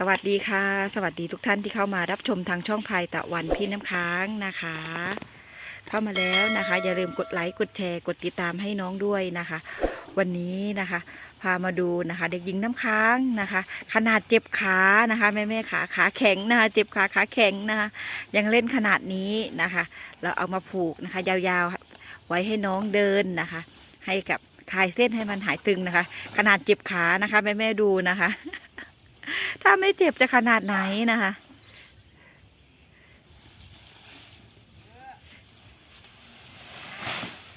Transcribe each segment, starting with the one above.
สวัสดีค่ะ สวัสดีทุกท่านที่เข้ามารับชมทางช่องพายตะวันพี่น้ำค้างนะคะ เข้ามาแล้วนะคะ อย่าลืมกดไลค์กดแชร์กดติดตามให้น้องด้วยนะคะ วันนี้นะคะ พามาดูนะคะ เด็กหญิงน้ำค้างนะคะ ขนาดเจ็บขานะคะแม่แม่ขาขาแข็งนะคะ เจ็บขาขาแข็งนะคะยังเล่นขนาดนี้นะคะ เราเอามาผูกนะคะ ยาวๆไว้ให้น้องเดินนะคะ ให้กับคลายเส้นให้มันหายตึงนะคะ ขนาดเจ็บขานะคะแม่แม่ดูนะคะ ถ้าไม่เจ็บจะขนาดไหนนะคะ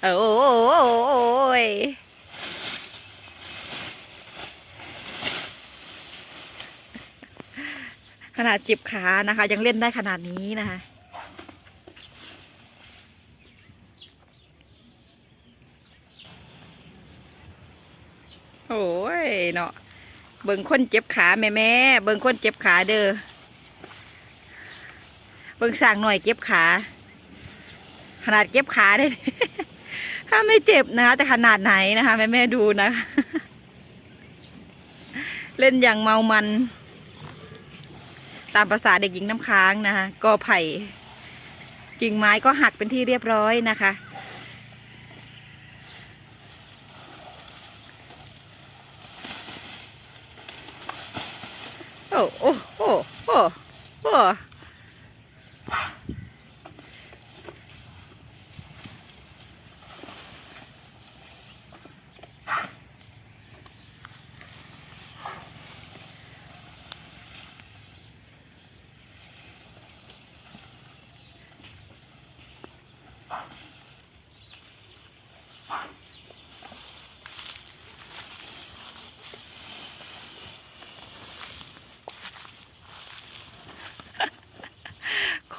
โอ้ยขนาดจ็บขานะคะ ยังเล่นได้ขนาดนี้นะคะโอ้ยเนาะ เบิ่งคนเจ็บขาแม่แม่เบิ่งคนเจ็บขาเด้อเบิ่งสร้างหน่อยเจ็บขา ขนาดเจ็บขาได้ ถ้าไม่เจ็บนะคะจะขนาดไหนนะคะแม่แม่ดูนะคะเล่นอย่างเมามัน ตามภาษาเด็กหญิงน้ำค้างนะคะกอไผ่กิ่งไม้ก็หักเป็นที่เรียบร้อยนะคะ โอ้โอ้โอ้โอ้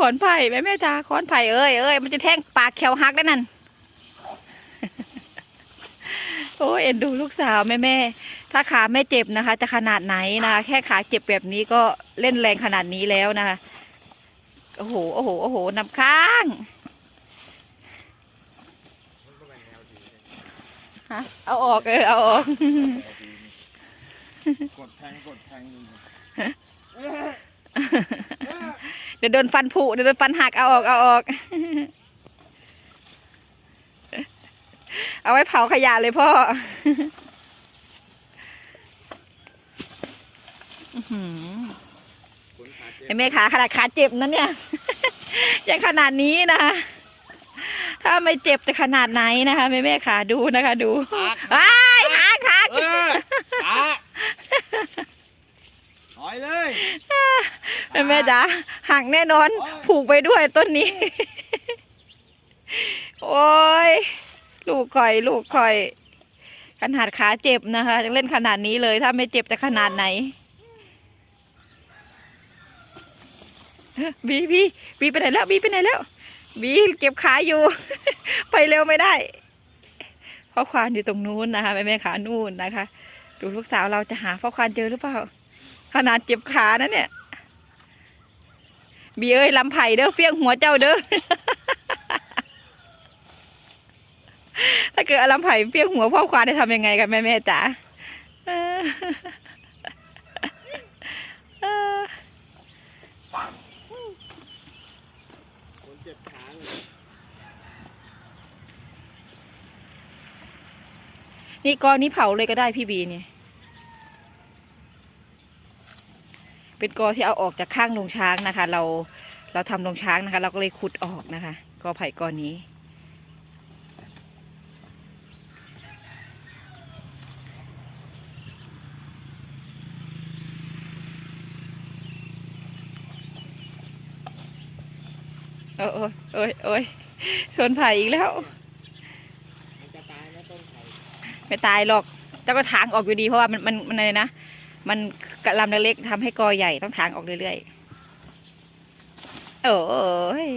อ้ขอนไผ่แม่แม่จ้าขอนไผ่เอ้ยเอ้ยมันจะแทงปากแขวหักได้นั่นโอ้ยเอ็นดูลูกสาวแม่แม่ถ้าขาไม่เจ็บนะคะ จะขนาดไหนนะคะแค่ขาเจ็บแบบนี้ก็เล่นแรงขนาดนี้แล้วนะคะโอ้โหโอ้โหโอ้โหน้ำค้างฮะเอาออกเออเอาออกกดแทงกดแทงเดี๋ยวโดนฟันผุเดี๋ยวโดนฟันหักเอาออกเอาออก เอาไว้เผาขยะเลยพ่ออื้อหือขนขาเจ็บไอ้แม่ขาขนาดขาเจ็บนั้นเนี่ยยังขนาดนี้นะคะ ถ้าไม่เจ็บจะขนาดไหนนะคะแม่แม่ขาดูนะคะดูอ้ายหักหักเออขาถอยเลยแม่แม่จ๋า หักแน่นอน ผูกไปด้วยต้นนี้ โอ้ย ลูกข่อย ลูกข่อย ขนาดขาเจ็บนะคะยังเล่นขนาดนี้เลย ถ้าไม่เจ็บจะขนาดไหนบีบีบีไปไหนแล้วบีไปไหนแล้ว บีเก็บขาอยู่ ไปเร็วไม่ได้พ่อควานอยู่ตรงนู้นนะคะแม่แม่ขานู่นนะคะ ดูลูกสาวเราจะหาพ่อควานเจอหรือเปล่า ขนาดเจ็บขานะเนี่ย บีเอ้ยลำไผ่เด้อเฟี้ยงหัวเจ้าเด้อถ้าเกิดอลำไผ่เฟี้ยงหัวพ่อควานจะทำยังไงกันแม่แม่จ๋าออนี่กอนี้เผาเลยก็ได้พี่บีเนี่ย เป็นกอที่เอาออกจากข้างโรงช้างนะคะ เราเราทำโรงช้างนะคะ เราก็เลยขุดออกนะคะกอไผ่กอนี้โอ้ยโอ้ยโอ้ยโอ้ยชนไผ่อีกแล้วมันจะตายนะต้นไผ่ไม่ตายหรอก แต่ก็ถางออกอยู่ดีเพราะว่ามันมันมันอะไรนะ มันกระลำเล็กๆทำให้กอใหญ่ต้องถางออกเรื่อยๆ โอ้ย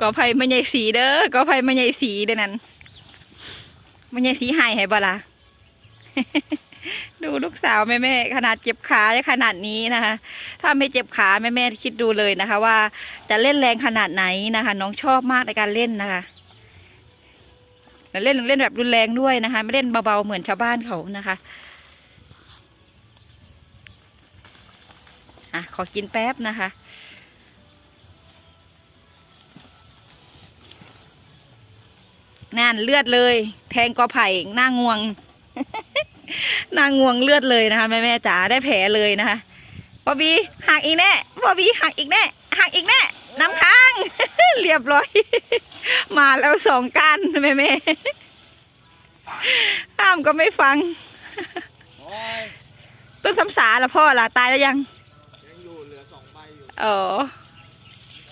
กอไผ่มันใหญ่สีเด้อกอไผ่มันใหญ่สีเด้นั่นมันใหญ่สีหายให้บ่ล่ะ ดูลูกสาวแม่แม่ๆขนาดเจ็บขาได้ขนาดนี้นะคะ ถ้าไม่เจ็บขาแม่แม่ๆคิดดูเลยนะคะ ว่าจะเล่นแรงขนาดไหนนะคะ น้องชอบมากในการเล่นนะคะแต่เล่นเล่นแบบรุนแรงด้วยนะคะ ไม่เล่นเบาๆเหมือนชาวบ้านเขานะคะอะขอกินแป๊บนะคะนั่นเลือดเลย แทงกอไผ่หน้างวง น้างวงเลือดเลยนะคะแม่แม่ๆจ๋าได้แผลเลยนะคะบอบบี้หักอีกแน่บอบบี้หักอีกแน่หักอีกแน่น้ำค้าง เรียบร้อย มาแล้วสองกันแม่แม่ๆห้ามก็ไม่ฟังโอ้ยต้นสำสาละพ่อล่ะตายแล้วยังยังอยู่เหลือสองใบอยู่อ๋อ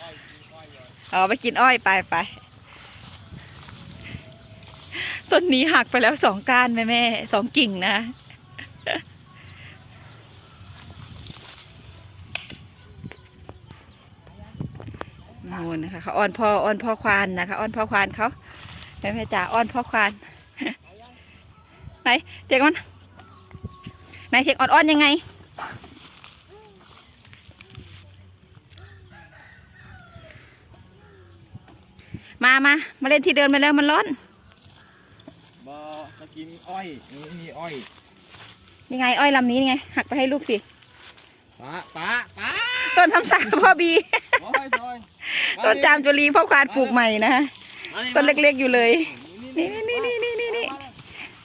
อ้อยกินอ้อยเลยอ๋อไปกินอ้อยไปไป ต้นนี้หักไปแล้วสองก้านแม่แม่สองกิ่งนะนู่นนะคะเขาอ้อนพ่ออ้อนพ่อควานนะคะอ้อนพ่อควานเขาแม่แม่จ๋าอ้อนพ่อควานไหนเจ๊กอนไหนเจ๊กอ่อนอ้อนยังไงมามามาเล่นที่เดิมไปแล้วมันร้อน กินอ้อยนี่มีอ้อยนี่ไงอ้อยลำนี้นี่ไง หักไปให้ลูกสิป้าป้าป้าต้นทำสาพ่อบี โอ้ยโอ้ยต้นจามจุลีพ่อควานปลูกใหม่นะคะมาดิต้นเล็กๆอยู่เลยนี่นี่นี่นี่นี่นี่นี่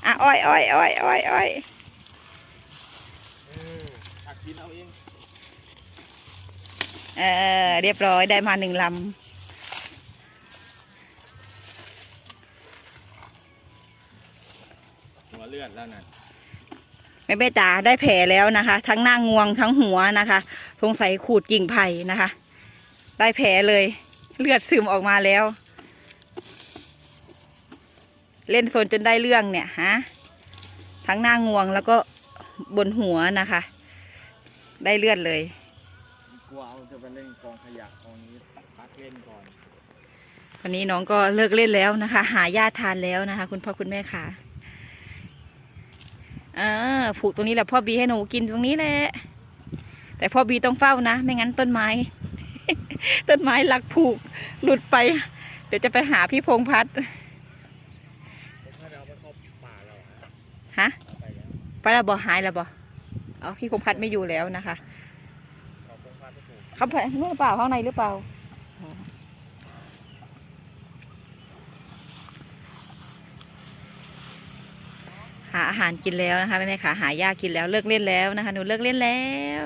อะอ้อยอ้อยอ้อยอ้อยอ้อยเออตักกินเอาเอง เออเรียบร้อยได้มาหนึ่งลหัวเลือดแล้วนั่นำแม่เบ้จ๋าได้แผลแล้วนะคะ ทั้งหน้างวงทั้งหัวนะคะ สงสัยขูดกิ่งไผ่นะคะ ได้แผลเลย เลือดซึมออกมาแล้ว เล่นโซนจนได้เรื่องเนี่ยฮะทั้งหน้างวงแล้วก็บนหัวนะคะ ได้เลือดเลยกลัวเอาจะไปเล่นกองขยะกองนี้พักเล่นก่อนวันนี้น้องก็เลิกเล่นแล้วนะคะ หาญาติทานแล้วนะคะ คุณพ่อคุณแม่ค่ะเออผูกตรงนี้แหละพ่อบีให้หนูกินตรงนี้แหละ แต่พ่อบีต้องเฝ้านะ ไม่งั้นต้นไม้ ต้นไม้หลักผูก หลุดไป เดี๋ยวจะไปหาพี่พงพัฒน์ฮะไปแล้วบ่หายแล้วบ่เอาพี่พงพัฒน์ไม่อยู่แล้วนะคะ เขาไปนู่นหรือเปล่าข้างในหรือเปล่า อาหารกินแล้วนะคะแม่ๆค่ะหายากินแล้วเลิกเล่นแล้วนะคะหนูเลิกเล่นแล้ว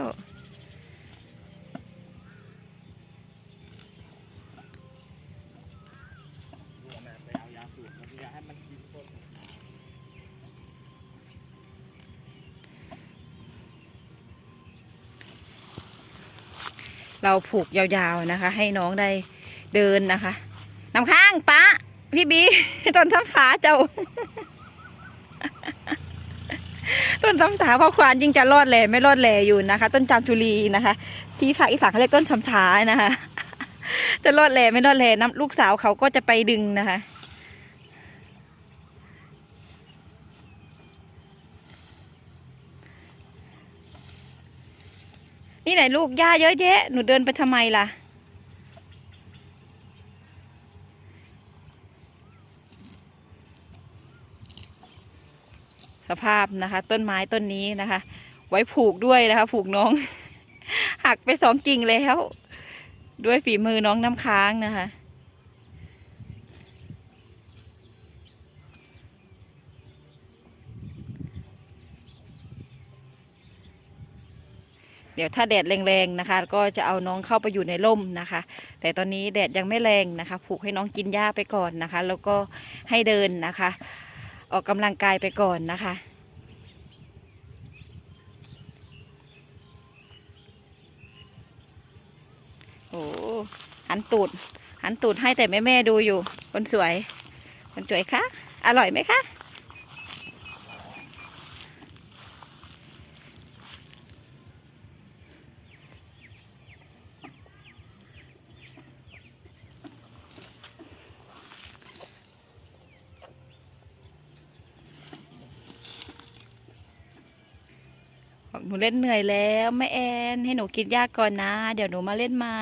เราผูกยาวๆนะคะ ให้น้องได้เดินนะคะน้ำค้างป้าพี่บีต้นทับสาเจ้า ต้นทับสาพ่อควานยิ่งจะรอดแหล่ไม่รอดแหล่อยู่นะคะ ต้นจามจุลีนะคะ ที่ภาคอีสานเขาเรียกต้นชำช้านะคะ จะรอดแหล่ไม่รอดแหล่น้ำลูกสาวเขาก็จะไปดึงนะคะนี่ไหนลูกหญ้าเยอะแยะ หนูเดินไปทำไมล่ะ สภาพนะคะ ต้นไม้ต้นนี้นะคะ ไว้ผูกด้วยนะคะ ผูกน้อง หักไปสองกิ่งแล้ว ด้วยฝีมือน้องน้ำค้างนะคะเดี๋ยวถ้าแดดแรงๆนะคะ ก็จะเอาน้องเข้าไปอยู่ในร่มนะคะ แต่ตอนนี้แดดยังไม่แรงนะคะ ผูกให้น้องกินหญ้าไปก่อนนะคะ แล้วก็ให้เดินนะคะ ออกกำลังกายไปก่อนนะคะ โอ้หันตูด หันตูดให้แต่แม่แม่ดูอยู่ คนสวย คนสวยคะ อร่อยไหมคะ บอกหนูเล่นเหนื่อยแล้วแม่แอนให้หนูกินยาก่อนนะ เดี๋ยวหนูมาเล่นใหม่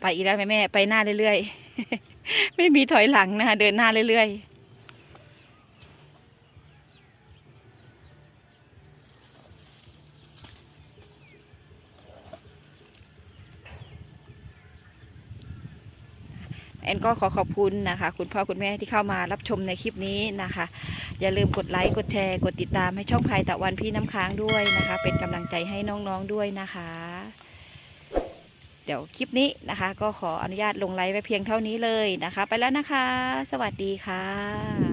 ไปอีกแล้วแม่แม่ไปหน้าเรื่อยๆ ไม่มีถอยหลังนะคะเดินหน้าเรื่อยๆ แอนก็ขอขอบคุณนะคะ คุณพ่อคุณแม่ที่เข้ามารับชมในคลิปนี้นะคะ อย่าลืมกดไลค์กดแชร์ กดติดตามให้ช่องภายตะวันพี่น้ำค้างด้วยนะคะ เป็นกำลังใจให้น้องๆด้วยนะคะ เดี๋ยวคลิปนี้นะคะ ก็ขออนุญาตลงไลค์ไว้เพียงเท่านี้เลยนะคะ ไปแล้วนะคะ สวัสดีค่ะ